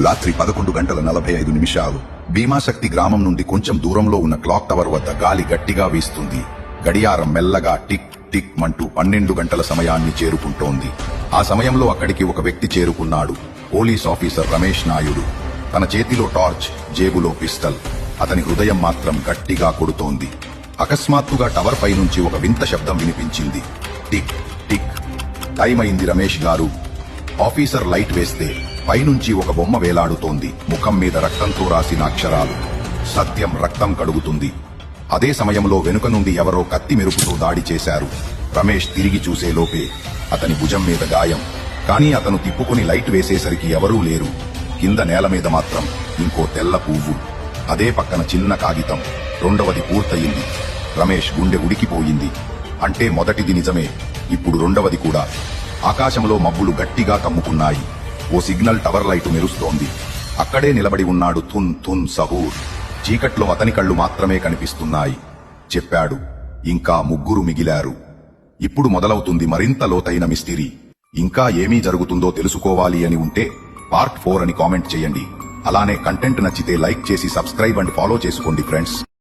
రాత్రి పదకొండు గంటల నలభై ఐదు నిమిషాలు భీమాశక్తి గ్రామం నుండి కొంచెం దూరంలో ఉన్న క్లాక్ టవర్ వద్ద గాలి గట్టిగా వీస్తుంది. గడియారం మెల్లగా టిక్ టిక్ మంటూ పన్నెండు గంటల సమయాన్ని చేరుకుంటోంది. ఆ సమయంలో అక్కడికి ఒక వ్యక్తి చేరుకున్నాడు. Police officer Ramesh Naidu. తన చేతిలో టార్చ్ జేబులో పిస్టల్. అతని హృదయం మాత్రం గట్టిగా కొడుతోంది. అకస్మాత్తుగా టవర్ పై నుంచి ఒక వింత శబ్దం వినిపించింది. Tick tick. టైం అయింది రమేష్ గారు. ఆఫీసర్ లైట్ వేస్తే పైనుంచి ఒక బొమ్మ వేలాడుతోంది. ముఖం మీద రక్తంతో రాసిన అక్షరాలు. సత్యం రక్తం కడుగుతుంది. అదే సమయంలో వెనుక నుండి ఎవరో కత్తి మెరుపుతో దాడి చేశారు. రమేష్ తిరిగి చూసే లోపే అతని భుజం మీద గాయం. కానీ అతను తిప్పుకుని లైట్ వేసేసరికి ఎవరూ లేరు. కింద నేల మీద మాత్రం ఇంకో తెల్ల పువ్వు. అదే పక్కన చిన్న కాగితం. రెండవది పూర్తయింది. రమేష్ గుండె ఉడికిపోయింది. అంటే మొదటిది నిజమే. ఇప్పుడు రెండవది కూడా. ఆకాశంలో మబ్బులు గట్టిగా కమ్ముకున్నాయి. ఓ సిగ్నల్ టవర్ లైటు మెరుస్తోంది. అక్కడే నిలబడి ఉన్నాడు తున్ తున్ సహూర్. చీకట్లో అతని కళ్ళు మాత్రమే కనిపిస్తున్నాయి. చెప్పాడు. ఇంకా ముగ్గురు మిగిలారు. ఇప్పుడు మొదలవుతుంది మరింత లోతైన మిస్టిరీ. ఇంకా ఏమీ జరుగుతుందో తెలుసుకోవాలి అని ఉంటే పార్ట్ ఫోర్ అని కామెంట్ చేయండి. అలానే కంటెంట్ నచ్చితే లైక్ చేసి సబ్స్క్రైబ్ అండ్ ఫాలో చేసుకోండి ఫ్రెండ్స్.